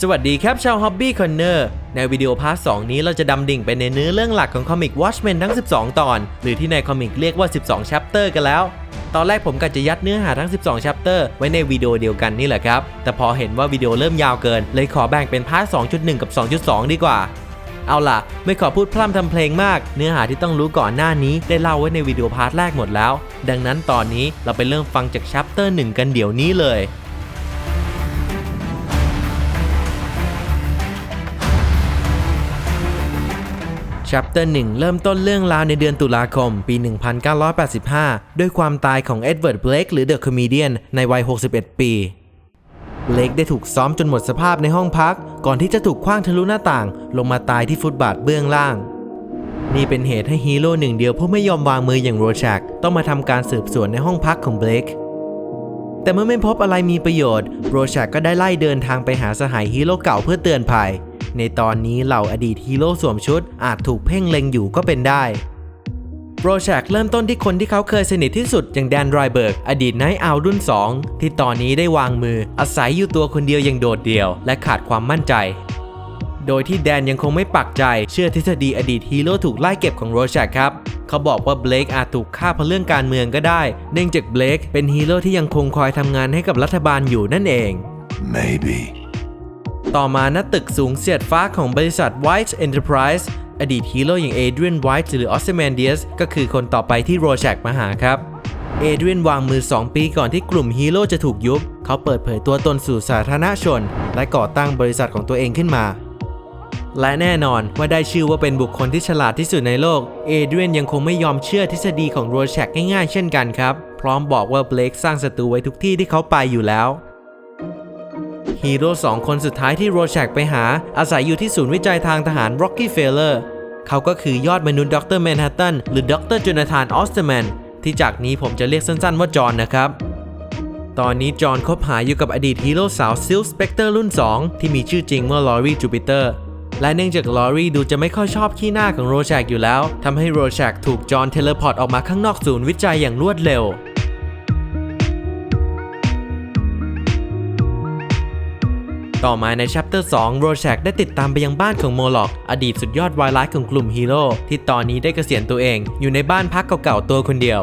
สวัสดีครับชาว Hobby Corner ในวิดีโอพาร์ท2นี้เราจะดำดิ่งไปในเนื้อเรื่องหลักของคอมิก Watchmen ทั้ง 12 ตอน หรือที่ในคอมิกเรียกว่า 12 chapter กันแล้ว ตอนแรกผมก็จะยัดเนื้อหาทั้ง 12 chapter ไว้ในวิดีโอเดียวกันนี่แหละครับ แต่พอเห็นว่าวิดีโอเริ่มยาวเกิน เลยขอแบ่งเป็นพาร์ท 2.1 กับ 2.2 ดีกว่า เอาล่ะ ไม่ขอพูดพร่ำทำเพลงมาก เนื้อหาที่ต้องรู้ก่อนหน้านี้ได้เล่าไว้ในวิดีโอพาร์ทแรกหมดแล้ว ดังนั้นตอนนี้เราไปเริ่มฟังจาก chapter 1 กันเดี๋ยวนี้เลย Chapter 1 เริ่มต้นเรื่องราวในเดือนตุลาคม ปี 1985 ด้วยความตายของเอ็ดเวิร์ดเบลกหรือเดอะคอมเดียนในวัย 61 ปีเบลกได้ถูกซ้อมจนหมดสภาพในห้องพัก ก่อนที่จะถูกคว้างทะลุหน้าต่าง ลงมาตายที่ฟุตบาทเบื้องล่าง นี่เป็นเหตุให้ฮีโร่หนึ่งเดียวผู้ไม่ยอมวางมืออย่างโรชักต้องมาทำการสืบสวนในห้องพักของเบลกแต่เมื่อไม่พบอะไรมีประโยชน์โรชักก็ได้ไล่เดินทางไปหาสหายฮีโร่เก่าเพื่อเตือนภัย ในตอนนี้เหล่าอดีตฮีโร่สวมชุดอาจถูกเพ่งเล็งอยู่ก็เป็นได้โรชักเริ่มต้นที่คนที่เขาเคยสนิทที่สุดอย่างแดนไรเบิร์ก อดีตไนท์เอารุ่น 2 ที่ตอนนี้ได้วางมืออาศัยอยู่ตัวคนเดียวอย่างโดดเดี่ยว และขาดความมั่นใจ โดยที่แดนยังคงไม่ปักใจเชื่อทฤษฎีอดีตฮีโร่ถูกไล่เก็บของโรชักครับ เขาบอกว่าเบลกอาจถูกฆ่าเพราะเรื่องการเมืองก็ได้ เนื่องจากเบลกเป็นฮีโร่ที่ยังคงคอยทำงานให้กับรัฐบาลอยู่นั่นเอง Maybe. ต่อมาณตึกสูงเสียดฟ้าของบริษัท White Enterprise อดีตฮีโร่อย่างเอเดรียนไวท์หรือ o อ s เ m a n d i u s ก็คือคนต่อไปที่โรแชกมาหาครับ เอเดรียนวางมือ 2 ปีก่อนที่กลุ่มฮีโร่จะถูกยุบ เขาเปิดเผยตัวตนสู่สาธารณชน และก่อตั้งบริษัทของตัวเองขึ้นมา และแน่นอนว่าได้ชื่อว่าเป็นบุคคลที่ฉลาดที่สุดในโลก เอเดรียนยังคงไม่ยอมเชื่อทฤษฎีของโรแชกง่ายๆ เช่นกันครับ พร้อมบอกว่าเบลกสร้างศัตรูไว้ทุกที่ที่เขาไปอยู่แล้ว ฮีโร่สองคนสุดท้ายที่โรแชกไปหา อาศัยอยู่ที่ศูนย์วิจัยทางทหาร Rocky f e l l e r เขาก็คือยอดมนุษย์ดรแมนฮัตตันหรือด็อกเตอร์จนาธานออสเตอร์แมนที่จากนี้ผมจะเรียกสั้นๆว่าจอห์นนะครับ ตอนนี้จอห์นคบหาอยู่กับอดีตฮีโร่สาวซิลสเปกเตอร์รุ่น 2 ที่มีชื่อจริงว่าลอรีจูปิเตอร์และเนื่องจากลอรีดูจะไม่ค่อยชอบขี้หน้าของโรแชกอยู่แล้วทำให้โรแชกถูกจอห์นเทเลพอร์ตออกมาข้างนอกศูนย์วิจัยอย่างรวดเร็ว ต่อมาใน chapter 2โรแชกได้ติดตามไปยังบ้านของโมล็อก อดีตสุดยอดวายร้ายของกลุ่มฮีโร่ที่ตอนนี้ได้เกษียณตัวเอง อยู่ในบ้านพักเก่าๆตัวคนเดียว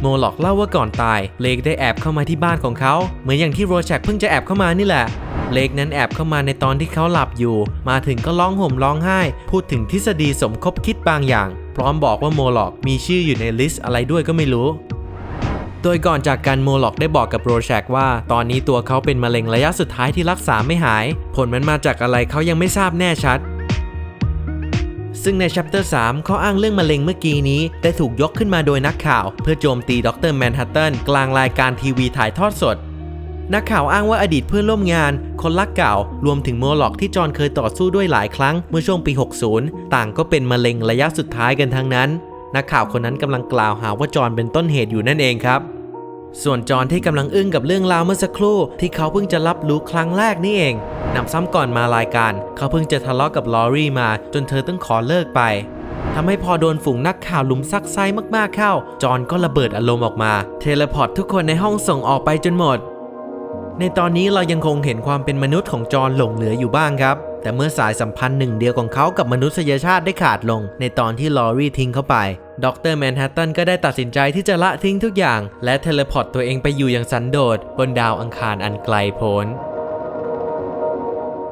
โมล็อกเล่าว่าก่อนตายเลกได้แอบเข้ามาที่บ้านของเขา เหมือนอย่างที่โรแชกเพิ่งจะแอบเข้ามานี่แหละ เลกนั้นแอบเข้ามาในตอนที่เขาหลับอยู่ มาถึงก็ร้องห่มร้องไห้ พูดถึงทฤษฎีสมคบคิดบางอย่าง พร้อมบอกว่าโมล็อกมีชื่ออยู่ในลิสต์อะไรด้วยก็ไม่รู้ โดยก่อนจากกันโมล็อกได้บอกกับโรแชกว่า ตอนนี้ตัวเขาเป็นมะเร็งระยะสุดท้ายที่รักษาไม่หาย ผลมันมาจากอะไรเขายังไม่ทราบแน่ชัด ซึ่งใน chapter 3เขาอ้างเรื่องมะเร็งเมื่อกี้นี้ ได้ถูกยกขึ้นมาโดยนักข่าว เพื่อโจมตีดรแมนฮัตตันกลางรายการทีวีถ่ายทอดสดนักข่าวอ้างว่าอดีตเพื่อนร่วมงาน คนรักเก่ารวมถึงโมล็อกที่จอนเคยต่อสู้ด้วยหลายครั้งเมื่อช่วงปี 60 ต่างก็เป็นมะเร็งระยะสุดท้ายกันทั้งนั้น นักข่าวคนนั้นกำลังกล่าวหาว่าจอห์นเป็นต้นเหตุอยู่นั่นเองครับ ส่วนจอห์นที่กำลังอึ้งกับเรื่องราวเมื่อสักครู่ ที่เขาเพิ่งจะรับรู้ครั้งแรกนี่เองนำซ้ำก่อนมารายการ เขาเพิ่งจะทะเลาะกับลอรี่มา จนเธอต้องขอเลิกไปทำให้พอโดนฝูงนักข่าวลุมซักไซมากๆเข้า จอห์นก็ระเบิดอารมณ์ออกมา เทเลพอร์ตทุกคนในห้องส่งออกไปจนหมด ในตอนนี้เรายังคงเห็นความเป็นมนุษย์ของจอห์นหลงเหลืออยู่บ้างครับ แต่เมื่อสายสัมพันธ์หนึ่งเดียวของเขากับมนุษยชาติได้ขาดลง ในตอนที่ลอรี่ทิ้งเขาไปดรแมนฮัตตันก็ได้ตัดสินใจที่จะละทิ้งทุกอย่าง และเทเลพอร์ตตัวเองไปอยู่อย่างสันโดษบนดาวอังคารอันไกลโพ้น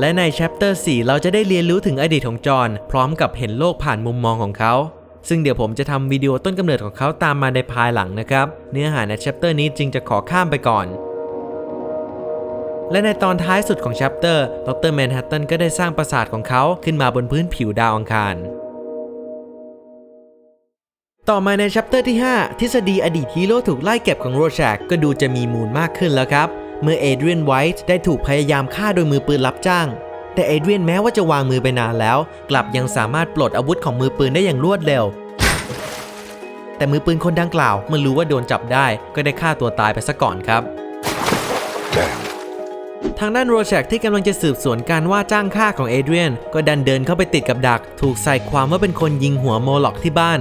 และใน chapter 4เราจะได้เรียนรู้ถึงอดีตของจอห์นพร้อมกับเห็นโลกผ่านมุมมองของเขา ซึ่งเดี๋ยวผมจะทำวิดีโอต้นกำเนิดของเขาตามมาในภายหลังนะครับ เนื้อหาใน chapter นี้จึงจะขอข้ามไปก่อน และในตอนท้ายสุดของ chapter ดรแมนฮัตตันก็ได้สร้างปราสาทของเขาขึ้นมาบนพื้นผิวดาวอังคาร ต่อมาใน chapter ที่ 5 ทฤษฎีอดีตฮีโร่ถูกไล่เก็บของโรแชกก็ดูจะมีมูลมากขึ้นแล้วครับ เมื่อเอเดรียนไวท์ได้ถูกพยายามฆ่าโดยมือปืนรับจ้าง แต่เอเดรียนแม้ว่าจะวางมือไปนานแล้ว กลับยังสามารถปลดอาวุธของมือปืนได้อย่างรวดเร็ว แต่มือปืนคนดังกล่าวเมื่อรู้ว่าโดนจับได้ ก็ได้ฆ่าตัวตายไปซะก่อนครับ Damn. ทางด้านโรแชกที่กำลังจะสืบสวนการว่าจ้างฆ่าของเอเดรียน ก็ดันเดินเข้าไปติดกับดัก ถูกใส่ความว่าเป็นคนยิงหัวโมล็อกที่บ้าน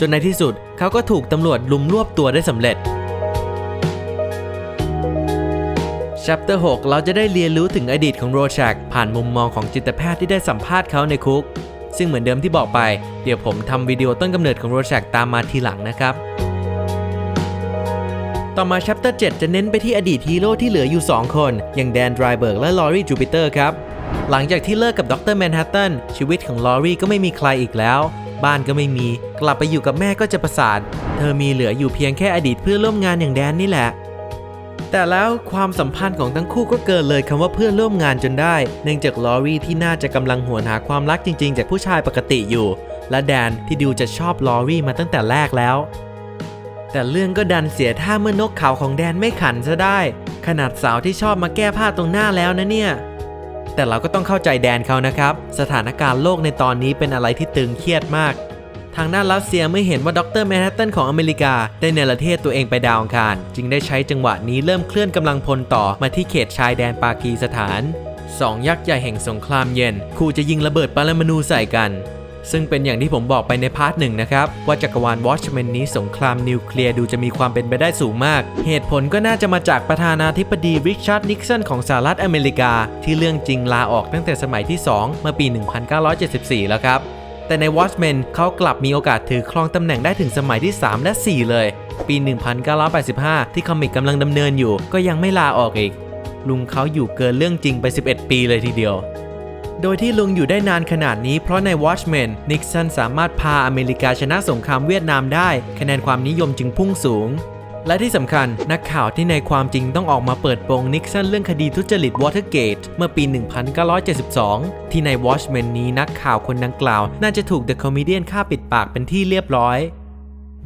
จนในที่สุดเขาก็ถูกตำรวจลุมรวบตัวได้สำเร็จ Chapter 6 เราจะได้เรียนรู้ถึงอดีตของโรแชกผ่านมุมมองของจิตแพทย์ที่ได้สัมภาษณ์เขาในคุก ซึ่งเหมือนเดิมที่บอกไป เดี๋ยวผมทำวิดีโอต้นกำเนิดของโรแชกตามมาทีหลังนะครับ ต่อมา Chapter 7จะเน้นไปที่อดีตฮีโร่ที่เหลืออยู่ 2 คน อย่างแดนดรายเบิร์กและลอรีจูปิเตอร์ครับ หลังจากที่เลิกกับดรแมนฮัตตันชีวิตของลอรีก็ไม่มีใครอีกแล้ว บ้านก็ไม่มีกลับไปอยู่กับแม่ก็จะประสาทเธอมีเหลืออยู่เพียงแค่อดีตเพื่อนร่วมงานอย่างแดนนี่แหละ แต่แล้วความสัมพันธ์ของทั้งคู่ก็เกินเลยคำว่าเพื่อนร่วมงานจนได้ เนื่องจากลอรีที่น่าจะกำลังหวนหาความรักจริง ๆ จากผู้ชายปกติอยู่ และแดนที่ดูจะชอบลอรีมาตั้งแต่แรกแล้ว แต่เรื่องก็ดันเสียท่าเมื่อนกเขาของแดนไม่ขันซะได้ ขนาดสาวที่ชอบมาแก้ผ้าตรงหน้าแล้วนะเนี่ย แต่เราก็ต้องเข้าใจแดนเขานะครับ สถานการณ์โลกในตอนนี้เป็นอะไรที่ตึงเครียดมาก ทางด้านรัสเซียเมื่อเห็นว่าด็อกเตอร์แมนฮัตตันของอเมริกา ได้เนรเทศตัวเองไปดาวอังคาร จึงได้ใช้จังหวะนี้เริ่มเคลื่อนกำลังพลต่อมาที่เขตชายแดนปากีสถานสองยักษ์ใหญ่แห่งสงครามเย็น คู่จะยิงระเบิดปรมาณูใส่กัน ซึ่งเป็นอย่างที่ผมบอกไปในพาร์ทหนึ่งนะครับ ว่าจักรวาลวอชแมนนี้สงครามนิวเคลียร์ดูจะมีความเป็นไปได้สูงมาก เหตุผลก็น่าจะมาจากประธานาธิบดีริชาร์ดนิกสันของสหรัฐอเมริกา ที่เรื่องจริงลาออกตั้งแต่สมัยที่ 2 เมื่อปี 1974 แล้วครับ แต่ใน Watchmen เขากลับมีโอกาสถือครองตำแหน่งได้ถึงสมัยที่ 3 และ 4 เลย ปี 1985 ที่คอมิกกำลังดำเนินอยู่ ก็ยังไม่ลาออกอีกลุงเขาอยู่เกินเรื่องจริงไป 11 ปีเลยทีเดียว โดยที่ลุงอยู่ได้นานขนาดนี้เพราะใน Watchmen นิกสันสามารถพาอเมริกาชนะสงครามเวียดนามได้ คะแนนความนิยมจึงพุ่งสูง และที่สำคัญนักข่าวที่ในความจริงต้องออกมาเปิดโปงนิกสันเรื่องคดีทุจริตวอเตอร์เกตเมื่อปี 1972 ที่ใน Watchmen นี้นักข่าวคนดังกล่าว น่าจะถูก The Comedian ฆ่าปิดปากเป็นที่เรียบร้อย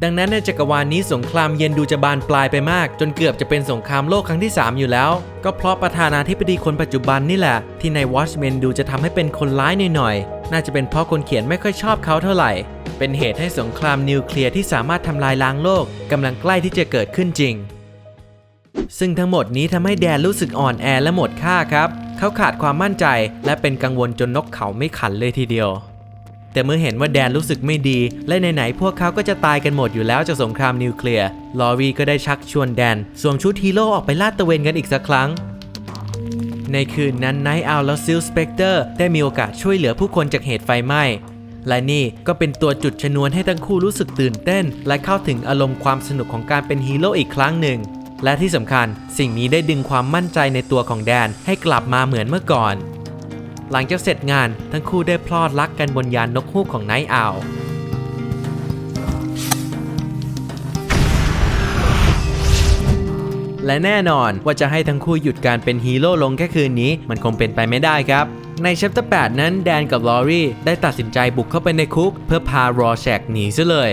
ดังนั้นในจักรวาลนี้สงครามเย็นดูจะบานปลายไปมาก จนเกือบจะเป็นสงครามโลกครั้งที่ 3 อยู่แล้ว ก็เพราะประธานาธิบดีคนปัจจุบันนี่แหละ ที่ใน Watchmen ดูจะทำให้เป็นคนร้ายหน่อยๆน่าจะเป็นเพราะคนเขียนไม่ค่อยชอบเขาเท่าไหร่ เป็นเหตุให้สงครามนิวเคลียร์ที่สามารถทำลายล้างโลกกำลังใกล้ที่จะเกิดขึ้นจริง ซึ่งทั้งหมดนี้ทำให้แดนรู้สึกอ่อนแอและหมดค่าครับ เขาขาดความมั่นใจ และเป็นกังวลจนนกเขาไม่ขันเลยทีเดียว แต่เมื่อเห็นว่าแดนรู้สึกไม่ดี และไหนๆพวกเขาก็จะตายกันหมดอยู่แล้วจากสงครามนิวเคลียร์ลอรีก็ได้ชักชวนแดนสวมชุดฮีโร่ออกไปลาดตระเวนกันอีกสักครั้งในคืนนั้นไนท์เอ l และซิลสเปกเตอร์ได้มีโอกาสช่วยเหลือผู้คนจากเหตุไฟไหม้ และนี่ก็เป็นตัวจุดชนวนให้ทั้งคู่รู้สึกตื่นเต้น และเข้าถึงอารมณ์ความสนุกของการเป็นฮีโร่อีกครั้งหนึ่ง และที่สำคัญสิ่งนี้ได้ดึงความมั่นใจในตัวของแดนให้กลับมาเหมือนเมื่อก่อน หลังจากเสร็จงานทั้งคู่ได้พลอดรักกันบนยานนกฮูกของไนท์อ l และแน่นอนว่าจะให้ทั้งคู่หยุดการเป็นฮีโร่ลงแค่คืนนี้ มันคงเป็นไปไม่ได้ครับ ในชัปเตอร์8นั้นแดนกับลอรี่ได้ตัดสินใจบุกเข้าไปในคุก เพื่อพารอแชกหนีซะเลย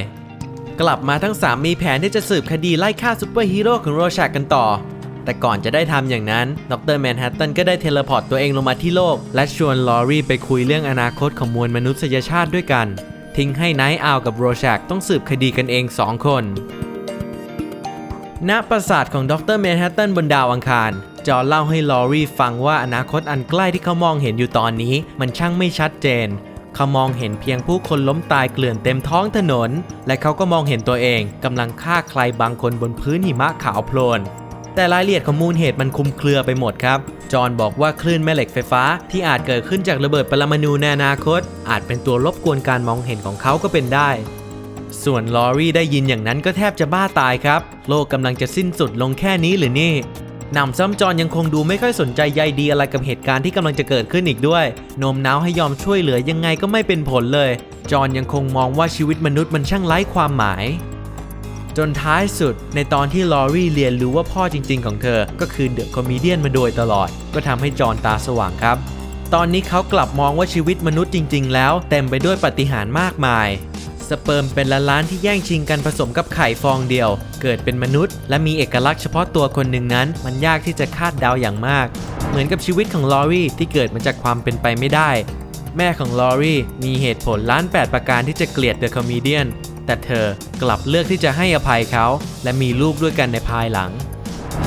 กลับมาทั้ง 3 มีแผนที่จะสืบคดีไล่ฆ่าซูเปอร์ฮีโร่ของโรแชกกันต่อ แต่ก่อนจะได้ทำอย่างนั้น ดรแมนฮัตตันก็ได้เทเลพอร์ตตัวเองลงมาที่โลก และชวนลอรี่ไปคุยเรื่องอนาคตของมวลมนุษยชาติด้วยกัน ทิ้งให้ไนท์อาวกับโรแชกต้องสืบคดีกันเอง2คนณปราสาทของดรแมนฮัตตันบนดาวอังคาร จอเล่าให้ลอรี่ฟังว่าอนาคตอันใกล้ที่เขามองเห็นอยู่ตอนนี้ มันช่างไม่ชัดเจน เขามองเห็นเพียงผู้คนล้มตายเกลื่อนเต็มท้องถนน และเขาก็มองเห็นตัวเองกำลังฆ่าใครบางคนบนพื้นหิมะขาวโพลน แต่รายละเอียดของมูลเหตุมันคุมเครือไปหมดครับ จอห์นบอกว่าคลื่นแม่เหล็กไฟฟ้าที่อาจเกิดขึ้นจากระเบิดปรมาณูในอนาคต อาจเป็นตัวรบกวนการมองเห็นของเขาก็เป็นได้ ส่วนลอรี่ได้ยินอย่างนั้นก็แทบจะบ้าตายครับ โลกกำลังจะสิ้นสุดลงแค่นี้หรือนี่นำซ้ำจอนยังคงดูไม่ค่อยสนใจใยดีอะไรกับเหตุการณ์ที่กำลังจะเกิดขึ้นอีกด้วยโน้มน้าวให้ยอมช่วยเหลือยังไงก็ไม่เป็นผลเลย จอนยังคงมองว่าชีวิตมนุษย์มันช่างไร้ความหมาย จนท้ายสุด ในตอนที่ลอรี่เรียนรู้ว่าพ่อจริงๆของเธอ ก็คือเดอะคอมเมเดียนมาโดยตลอด ก็ทำให้จอนตาสว่างครับ ตอนนี้เขากลับมองว่าชีวิตมนุษย์จริง ๆ แล้ว เต็มไปด้วยปฏิหารมากมายสเปิร์มเป็นล้านล้านที่แย่งชิงกันผสมกับไข่ฟองเดียว เกิดเป็นมนุษย์ และมีเอกลักษณ์เฉพาะตัวคนหนึ่งนั้น มันยากที่จะคาดเดาอย่างมาก เหมือนกับชีวิตของลอรี่ที่เกิดมาจากความเป็นไปไม่ได้ แม่ของลอรี่มีเหตุผลล้านแปดประการที่จะเกลียดเดอะคอมเมเดียน แต่เธอกลับเลือกที่จะให้อภัยเขา และมีลูกด้วยกันในภายหลัง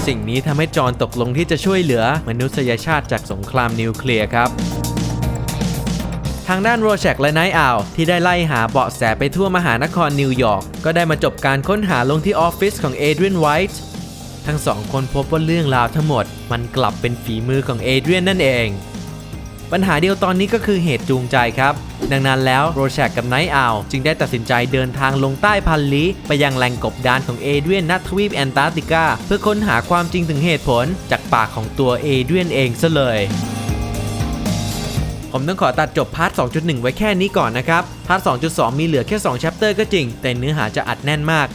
สิ่งนี้ทำให้จอห์นตกลงที่จะช่วยเหลือมนุษยชาติจากสงครามนิวเคลียร์ครับทางด้านโรแชกและไนท์อาวที่ได้ไล่หาเบาะแสไปทั่วมหานครนิวยอร์กก็ได้มาจบการค้นหาลงที่ออฟฟิศของเอเดรียนไวท์ทั้งสองคนพบว่าเรื่องราวทั้งหมด มันกลับเป็นฝีมือของเอเดรียนนั่นเอง ปัญหาเดียวตอนนี้ก็คือเหตุจูงใจครับ ดังนั้นแล้วโรแชกกับไนท์อาวจึงได้ตัดสินใจเดินทางลงใต้พันลี้ไปยังแหล่งกบดานของเอเดรียนณทวีปแอนตาร์กติกาเพื่อค้นหาความจริงถึงเหตุผลจากปากของตัวเอเดรียนเองซะเลยผมต้องขอตัดจบพาร์ท 2.1 ไว้แค่นี้ก่อนนะครับ พาร์ท 2.2 มีเหลือแค่2 chapter ก็จริง แต่เนื้อหาจะอัดแน่นมาก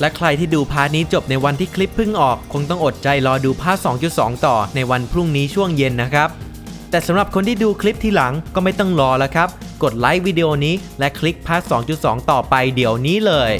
และใครที่ดูพาร์ทนี้จบในวันที่คลิปเพิ่งออก คงต้องอดใจรอดูพาร์ท 2.2 ต่อในวันพรุ่งนี้ช่วงเย็นนะครับ แต่สำหรับคนที่ดูคลิปทีหลังก็ไม่ต้องรอแล้วครับ กดไลค์วิดีโอนี้และคลิกพาร์ท2.2 ต่อไปเดี๋ยวนี้เลย